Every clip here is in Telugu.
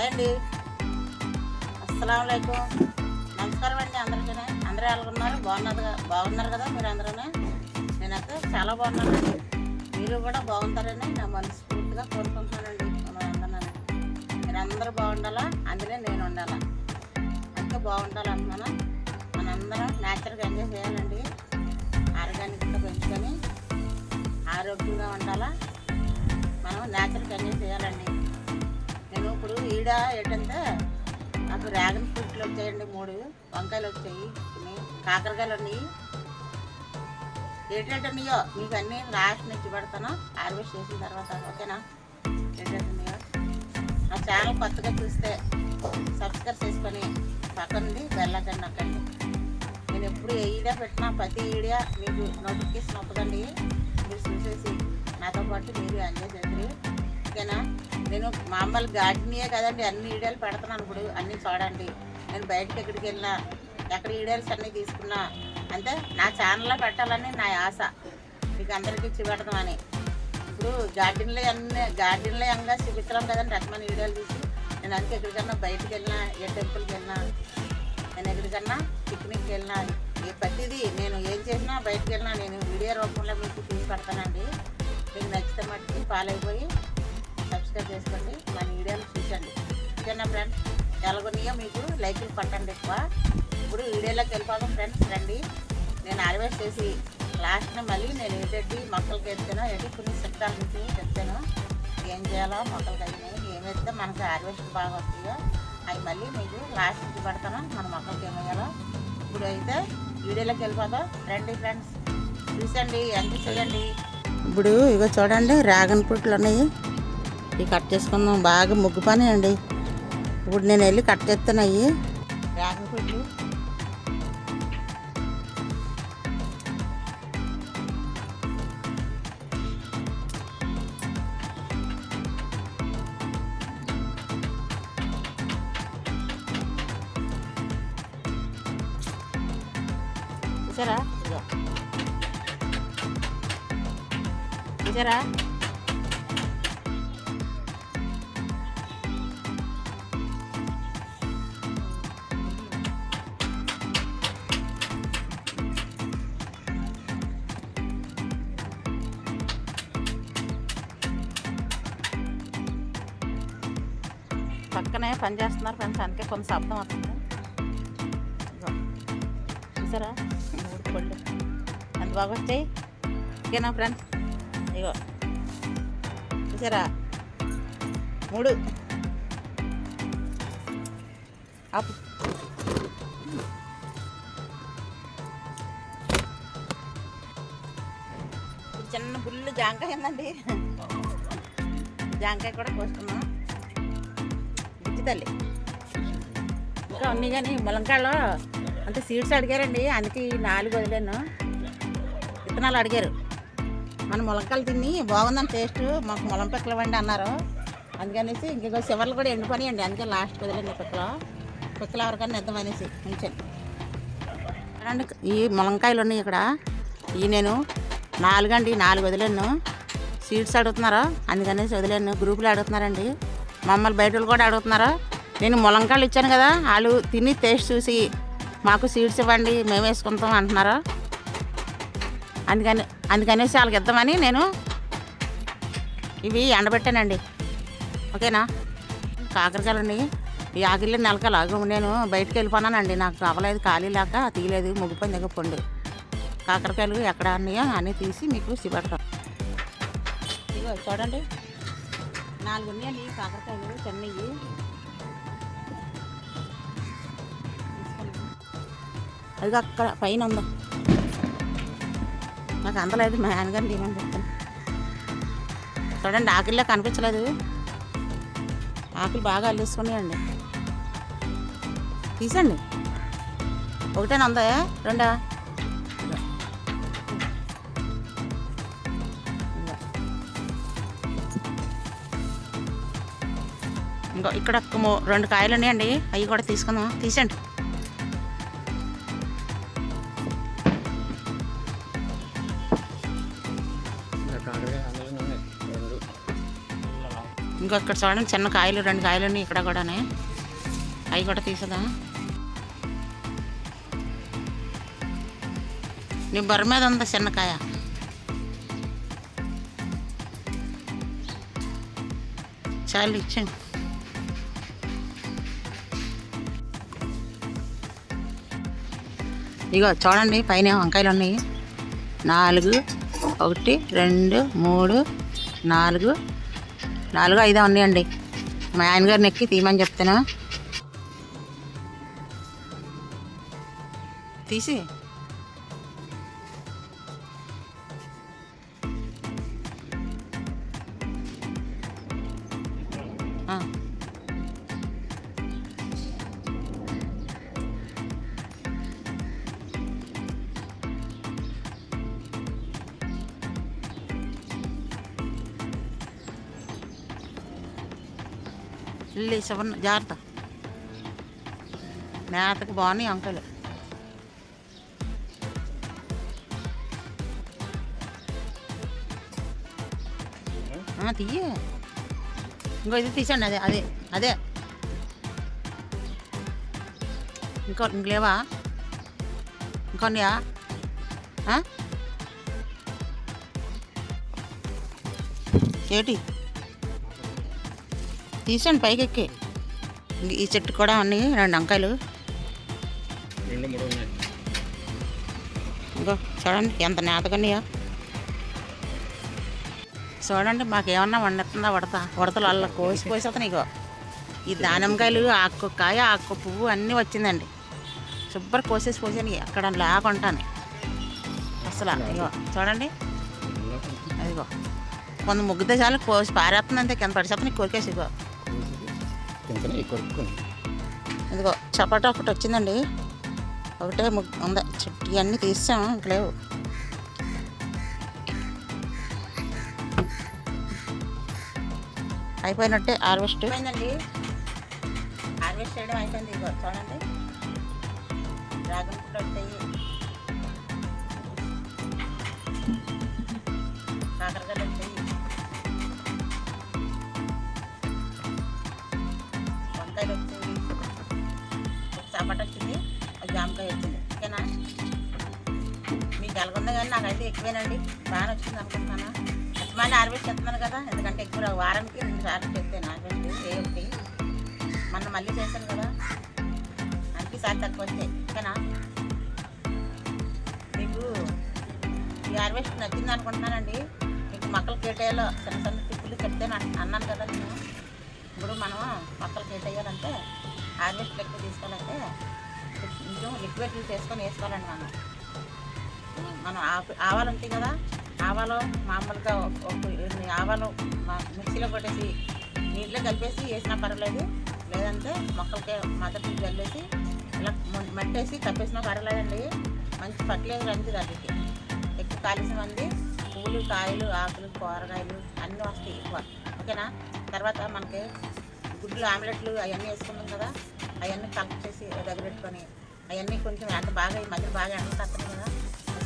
హాయ్ అండి. అస్సలం అయికం నమస్కారం అండి అందరికీ అందరూ ఎలాగున్నారు బాగున్నారు బాగున్నారు కదా మీరు అందరూ నేనైతే చాలా బాగున్నానండి. మీరు కూడా బాగుంటారని నా మనస్ఫూర్తిగా కోరుకుంటున్నానండి. అందరూ మీరు అందరూ బాగుండాలా? అందులో నేను ఉండాలా? అంతే బాగుండాలనుకున్నాను మనందరం న్యాచురల్గా ఎంజాయ్ చేయాలండి. ఆరోగ్యానికి పెంచుకొని ఆరోగ్యంగా ఉండాలా? మనం న్యాచురల్గా ఎంజాయ్ చేయాలండి. ఇప్పుడు ఈడ ఏంటంటే నాకు డ్రాగన్ ఫ్రూట్లు వచ్చాయండి మూడు వంకాయలు వచ్చాయి కాకరకాయలు ఉన్నాయి ఏంటంటున్నాయో మీకు అన్నీ లాస్ట్ నుంచి పెడతాను హార్వెస్ట్ చేసిన తర్వాత ఓకేనా? ఏంటంటున్నాయో నా ఛానల్ కొత్తగా చూస్తే సబ్స్క్రైబ్ చేసుకొని పక్కనుండి బెల్లకండి నొక్కండి. నేను ఎప్పుడు ఏ ఈడియా పెట్టినా ప్రతి ఈడియా మీకు నోటిఫికేషన్ వస్తుందండి. మీరు చూసేసి నాతో పాటు మీరు ఎంజాయ్ చేద్దరు ఓకేనా? నేను మామూలు గార్డెనియే కదండి అన్ని ఈడేలు పెడతాను ఇప్పుడు అన్నీ చూడండి. నేను బయటకి ఎక్కడికి వెళ్ళినా ఎక్కడ ఈడేల్స్ అన్నీ తీసుకున్నా అంటే నా ఛానల్లో పెట్టాలని నా ఆశ. మీకు అందరికీ చూపెడదామని ఇప్పుడు గార్డెన్లో అన్నీ గార్డెన్లో ఎంగా చూపించడం కదండి రకమైన వీడియోలు తీసి. నేను అందుకే ఎక్కడికన్నా బయటకు వెళ్ళినా ఏ టెంపుల్కి వెళ్ళినా నేను ఎక్కడికన్నా పిక్నిక్కి వెళ్ళినా ఏ ప్రతిదీ నేను ఏం చేసినా బయటకు వెళ్ళినా నేను వీడియో రూపంలో మీకు తీసి పెడతానండి. మీకు నచ్చితే మట్టుకి ఫాలో అయిపోయి సబ్స్క్రైబ్ చేసుకోండి మన వీడియోలు చూసండి ఓకేనా ఫ్రెండ్స్ ఎలాగొన్నాయో మీకు లైక్లు పట్టండి ఎక్కువ. ఇప్పుడు వీడియోలోకి వెళ్ళిపోదాం ఫ్రెండ్స్ రండి. నేను హార్వెస్ట్ చేసి లాస్ట్న మళ్ళీ నేను ఏంటంటే మొక్కలకి ఎత్తాను ఏంటి కొన్ని చిట్కాల నుంచి చెప్తాను. ఏం చేయాలో మొక్కలకి అయినాయి ఏమైతే మనకి హార్వెస్ట్ బాగా వస్తాయో అవి మళ్ళీ మీకు లాస్ట్ నుంచి పెడతాను. మన మొక్కలకి ఏమయ్యాలో ఇప్పుడు అయితే వీడియోలోకి వెళ్ళిపోదాం రండి ఫ్రెండ్స్ చూసండి ఎంత చేయండి. ఇప్పుడు ఇగో చూడండి డ్రాగన్ ఫ్రూట్లు ఉన్నాయి. ఇవి కట్ చేసుకుందాం. బాగా ముగ్గు పని అండి. ఇప్పుడు నేను వెళ్ళి కట్ చేస్తాను అవి ఫ్రూట్లు. చూసారా. చూసారా? పక్కనే పని చేస్తున్నారు ఫ్రెండ్స్. అందుకే కొంత శబ్దం వస్తుంది. చూసారా? మూడు పళ్ళు ఎంత బాగా వచ్చాయి? ఓకేనా ఫ్రెండ్స్? ఇగో చూసారా? మూడు. అప్ చిన్న బుల్లు జాంకాయ ఉందండి. జాంకాయ కూడా కోసుకున్నాం తల్లి? ఇంకా ఉన్నాయి కానీ ములంకాయలో అంటే సీడ్స్ అడిగారండి అందుకే ఈ నాలుగు వదిలేను. విత్తనాలు అడిగారు. మన ములంకాయలు తిని బాగుందని టేస్ట్ మాకు ములం పిక్కలు అన్నారు. అందుకనేసి ఇంకొక చివర్లు కూడా ఎండిపోయాయండి అందుకే లాస్ట్ వదిలేండి పిక్కలు. పిక్కలు ఎవరికన్నా ఇద్దామనేసి ఉంచాను. ఈ ములంకాయలు ఉన్నాయి ఇక్కడ. ఈ నేను నాలుగండి నాలుగు వదిలేను. సీడ్స్ అడుగుతున్నారు? అందుకనేసి వదిలేను. గ్రూపులు అడుగుతున్నారండి. మమ్మల్ని బయట వాళ్ళు కూడా అడుగుతున్నారు? నేను ములంకాయలు ఇచ్చాను కదా వాళ్ళు తిని టేస్ట్ చూసి మాకు సీడ్స్ ఇవ్వండి మేము వేసుకుంటాం అంటున్నారు? అందుకని అందుకనేసి వాళ్ళకి ఇద్దామని నేను ఇవి ఎండబెట్టానండి. ఓకేనా? కాకరకాయలండి. ఈ ఆకిళ్ళు నెలకాయలు నేను బయటకు వెళ్ళిపోనానండి. నాకు అవ్వలేదు ఖాళీ లేక తీయలేదు ముగ్గిపోయింది దగ్గర పండు. కాకరకాయలు ఎక్కడ అన్నాయో అన్నీ తీసి మీకు చూపెడతాను ఇగో చూడండి. నాలుగు ఉన్నాయండి కాకరకాయలు చిన్నవి అది అక్కడ పైన ఉందా? నాకు అందలేదు మా నాన్నగారు తీయమని చెప్తాను. చూడండి ఆకుల్లో కనిపించలేదు. ఆకులు బాగా అల్లేసుకున్నాయండి. తీసండి ఒకటేనా ఉందా? రెండా? ఇంకో ఇక్కడ మూ- రెండు కాయలు ఉన్నాయండి. అవి కూడా తీసుకుందాం. తీసండి ఇంకో ఇక్కడ చూడండి చిన్న కాయలు రెండు కాయలు ఉన్నాయి ఇక్కడ కూడానే. అవి కూడా తీసేదా నీ బర్ర మీద ఉందా చిన్నకాయ చాలు ఇచ్చాను ఇగో చూడండి పైన వంకాయలు ఉన్నాయి. నాలుగు ఒకటి రెండు మూడు నాలుగు. నాలుగు ఐదు ఉన్నాయండి. మా ఆయన గారిని ఎక్కి తీయమని చెప్తాను తీసి ఇల్లు శవన్న జాగ్రత్త. మేతకు బాగున్నాయి వంకాయలు. ఆ, తీయ. ఇంకో ఇది తీసండి అదే అదే అదే. ఇంకో ఇంక లేవా? ఇంకొన్నాయా? ఏటి? తీసండి పైకి ఎక్కి ఈ చెట్టు కూడా ఉన్నాయి రెండు వంకాయలు ఇంకో చూడండి ఎంత నేతకున్నాయో చూడండి మాకేమన్నా వండుతుందా ఉడత ఉడతలు అల్ల కోసి కోసేస్తాను ఇగో. ఈ దానిమ్మకాయలు ఆకు కాయ ఆకు పువ్వు అన్నీ వచ్చిందండి. శుభ్ర కోసేసి పోసాను అక్కడ లేకుంటాను అసలు ఇగో చూడండి. అదిగో కొంత ముగ్గుతే చాలు కోసి పారేస్తుంది అంతే కింద పడిచేస్తాను కొరికేసి ఇగో తింటనే కొరుక్కుని. ఇదిగో చపాటా ఒకటి వచ్చిందండి. ఒకటే ముగ్గు ఉందా. చెట్టు ఇవన్నీ తీసాము ఇంక లేవు. అయిపోయినట్టే హార్వెస్ట్. అయిపోయిందండి. హార్వెస్ట్ చేయడం అయిపోయింది ఇదిగో చూడండి. డ్రాగన్ ఫ్రూట్ వచ్చాయి. కాకరకాయలు టమాటా వచ్చింది జామకాయ వచ్చింది ఓకేనా? మీకు ఎలాగుందో కానీ నాకైతే ఎక్కువేనండి. బాగానే వచ్చింది అనుకుంటున్నాను? మళ్ళీ హార్వెస్ట్ చేస్తున్నాను కదా ఎందుకంటే ఎక్కువ వారానికి రెండు సార్లు చేస్తాను హార్వెస్ట్ ఏ ఒకటి. మొన్న మళ్ళీ చేశాను కదా. అందుకే సార్ తక్కువ వచ్చాయి. ఓకేనా? మీకు ఈ హార్వెస్ట్ నచ్చింది అనుకుంటున్నానండి. మీకు మొక్కలు కేటేయాలో చిన్న చిన్న తిప్పులు చెప్తే అన్నాను కదా నేను. ఇప్పుడు మనం మొక్కలు కేటేయాలంటే హార్వెస్ట్ లెక్క తీసుకోవాలంటే కొంచెం లిక్విడ్ చేసుకొని వేసుకోవాలండి మనం. మనం ఆవాలు ఉంటాయి కదా ఆవాలు మామూలుగా ఒక- ఆవాలు మా- మిక్సీలో కొట్టేసి నీటిలో కలిపేసి వేసినా పర్వాలేదు. లేదంటే మొక్కలకి మొదటి చల్లేసి ఇలా మట్టేసి కప్పేసినా పర్వాలేదండి. మంచి పట్లేదు మంచిది వాటికి ఎక్కువ కాల్సిన మంది పూలు కాయలు ఆకులు కూరగాయలు అన్నీ వస్తాయి ఎక్కువ. ఓకేనా? తర్వాత మనకి గుడ్లు ఆమ్లెట్లు అవన్నీ వేసుకున్నాం కదా అవన్నీ కలెక్ట్ చేసి దగ్గర పెట్టుకొని అవన్నీ కొంచెం ఎండ బాగా ఈ మధ్య బాగా ఎండ తక్కువ కదా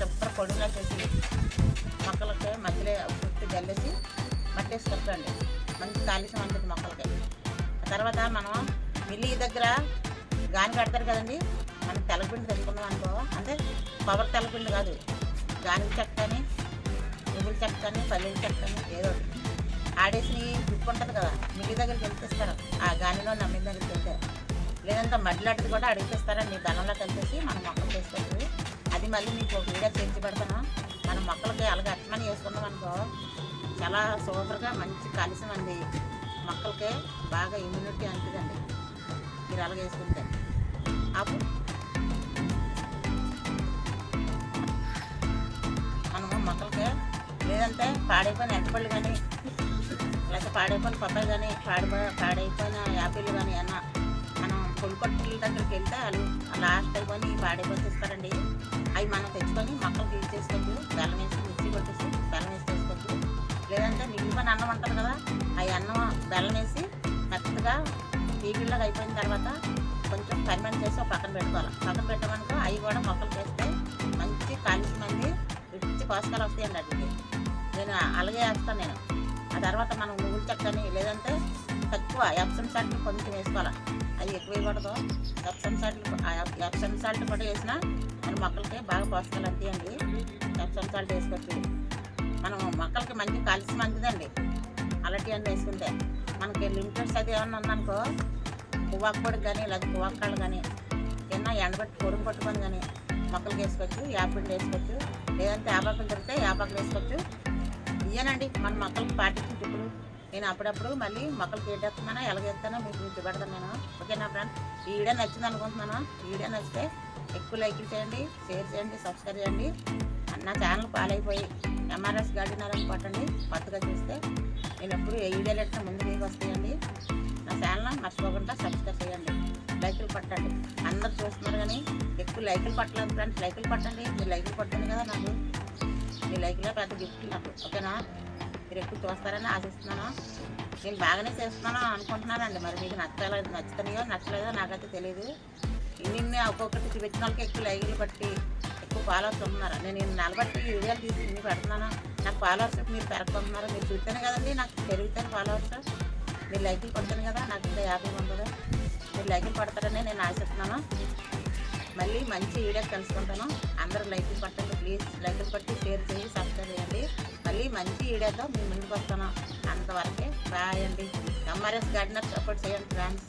శుభ్ర పొడిగా చేసి మొక్కలకి మధ్యలో పుట్టి జల్లేసి మట్టేసి కట్టండి మంచి కాలుష్యం అంటుంది మొక్కలకి. తర్వాత మనం మిల్లి దగ్గర గాని కడతారు కదండి మనం తెల్లపిండి తెచ్చుకున్నాం అనుకో అంటే కొబ్బరి తెల్లపిండి కాదు గాని చెక్క అని నువ్వుల చెక్క అని పల్లీల చెక్క అని ఏదో ఒకటి. ఆడేసి దుప్పు ఉంటుంది కదా మిల్లి దగ్గరికి వెళ్తేస్తారు. ఆ గానిలో నమ్మిన దగ్గరికి వెళ్తే. లేదంటే మడ్లాంటిది కూడా అడిగిస్తారండి ధనంలో కలిపేసి మనం మొక్కలు చేసుకోవచ్చు అది మళ్ళీ మీకు ఒక వీడియో చేసి పెడతాను. మనం మొక్కలకి అలాగే అట్టమని వేసుకున్నాం అనుకో చాలా సూపర్గా మంచి కలిసి అండి మొక్కలకి బాగా ఇమ్యూనిటీ అంటుందండి. మీరు అలాగే వేసుకుంటే అప్పుడు మనము మొక్కలకి లేదంటే పాడైపోయిన ఎంటపళ్ళు కానీ లేకపోతే పాడైపోయిన పప్పాయి కానీ పాడిపోయి పాడైపోయిన యాపిల్ కానీ అన్న మనం కొడుకొట్టుల దగ్గరికి వెళ్తే వాళ్ళు లాస్ట్ అయిపోయి పాడైపోతే ఇస్తారండి అవి మనం తెచ్చుకొని మొక్కలకి యూజ్ చేసుకోవచ్చు బెల్లం వేసి మిక్సీ కొట్టేసి బెల్లం వేసి చేసుకోవచ్చు లేదంటే మిగిలిపోయిన అన్నం ఉంటుంది కదా ఆ అన్నం బెల్లం వేసి మెత్తగా తీగిళ్ళగా అయిపోయిన తర్వాత కొంచెం ఫర్మెంట్ చేసి ఒక పక్కన పెట్టుకోవాలి. పక్కన పెట్టమనుకో అవి కూడా మొక్కలు చేస్తే మంచి కాలుష్యం అంది రిచ్ పోషకాలు వస్తాయండి అడిగి నేను అలాగే వేస్తాను నేను. ఆ తర్వాత మనం నువ్వుల చెక్కని లేదంటే తక్కువ ఎప్సమ్ సాల్ట్ కొంచెం వేసుకోవాలి. అది ఎక్కువ వేయకూడదు ఎప్సమ్ సాల్ట్ ఎప్సమ్ సాల్ట్ కూడా వేసినా మన మొక్కలకి బాగా పోషకాలు అంతేయండి ఎప్సమ్ సాల్ట్ వేసుకోవచ్చు మనం మొక్కలకి మంచి కలిసి మంచిదండి అలాంటివన్నీ వేసుకుంటే. మనకి లిమిటెడ్స్ అది ఏమన్నా ఉందనుకో పువ్వాకు పొడి కానీ లేదా పువ్వాకాళ్ళు కానీ ఏమన్నా ఎండబెట్టి పొడుగు పట్టుకొని కానీ మొక్కలకి వేసుకోవచ్చు యాపిల్ వేసుకోవచ్చు లేదంటే యాపాకులు దొరికితే యాపాకులు వేసుకోవచ్చు. ఇదేనండి మన మొక్కలకు పాటించిన ఇప్పుడు నేను అప్పుడప్పుడు మళ్ళీ మొక్కలకి ఏం ఎలాగేస్తానో మీకు చూపెడతాను నేను. ఓకేనా ఫ్రెండ్స్? ఈ వీడియో నచ్చింది అనుకుంటున్నాను. ఈ వీడియో నచ్చితే ఎక్కువ లైక్లు చేయండి షేర్ చేయండి సబ్స్క్రైబ్ చేయండి. నా ఛానల్ పాలైపోయి ఎంఆర్ఎస్ గార్డెనర్ అని కొట్టండి కొత్తగా చూస్తే నేను ఎప్పుడు ఏ వీడియోలు ఎట్లా ముందు మీకు వస్తాయండి. నా ఛానల్ మర్చిపోకుండా సబ్స్క్రైబ్ చేయండి. లైకులు పట్టండి అందరు చూస్తున్నారు కానీ ఎక్కువ లైకులు పట్టలేదు ఫ్రెండ్స్. లైకులు పట్టండి మీరు లైకులు పట్టండి కదా నాకు. మీ లైక్లో పెద్ద గిఫ్ట్ నాకు ఓకేనా? మీరు ఎక్కువ చూస్తారని ఆశిస్తున్నాను. నేను బాగానే చేస్తున్నాను అనుకుంటున్నానండి. మరి మీకు నచ్చలేదు నచ్చుతున్నాయో నచ్చలేదో నాకైతే తెలియదు ఇన్ని ఒక్కొక్కటి చూపించిన వాళ్ళకి ఎక్కువ లైకులు బట్టి ఎక్కువ ఫాలోవర్స్ ఉన్నారు నేను ఇన్ని నలబట్టి ఈ వీడియోలు తీసి ఇన్ని పెడుతున్నాను. నాకు ఫాలోవర్స్ మీరు పెరగకుంటున్నారు. మీరు చూస్తేనే కదండి నాకు పెరుగుతాను ఫాలోవర్స్ మీరు లైకులు కొడతాను కదా నాకు ఇంకా యాభై ఉంటుంది మీరు లైకులు కొడతారని నేను ఆశిస్తున్నాను. మళ్ళీ మంచి వీడియో కలుసుకుంటాను. అందరూ లైక్ పట్టండి ప్లీజ్ లైక్ పట్టి షేర్ చేసి సబ్స్క్రైబ్ చేయండి. మళ్ళీ మంచి వీడియోతో మీ ముందుకు వస్తాను. అంతవరకే బాయ్ అండి. ఎంఆర్ఎస్ గార్డెనర్ సపోర్ట్ చేయండి ఫ్రెండ్స్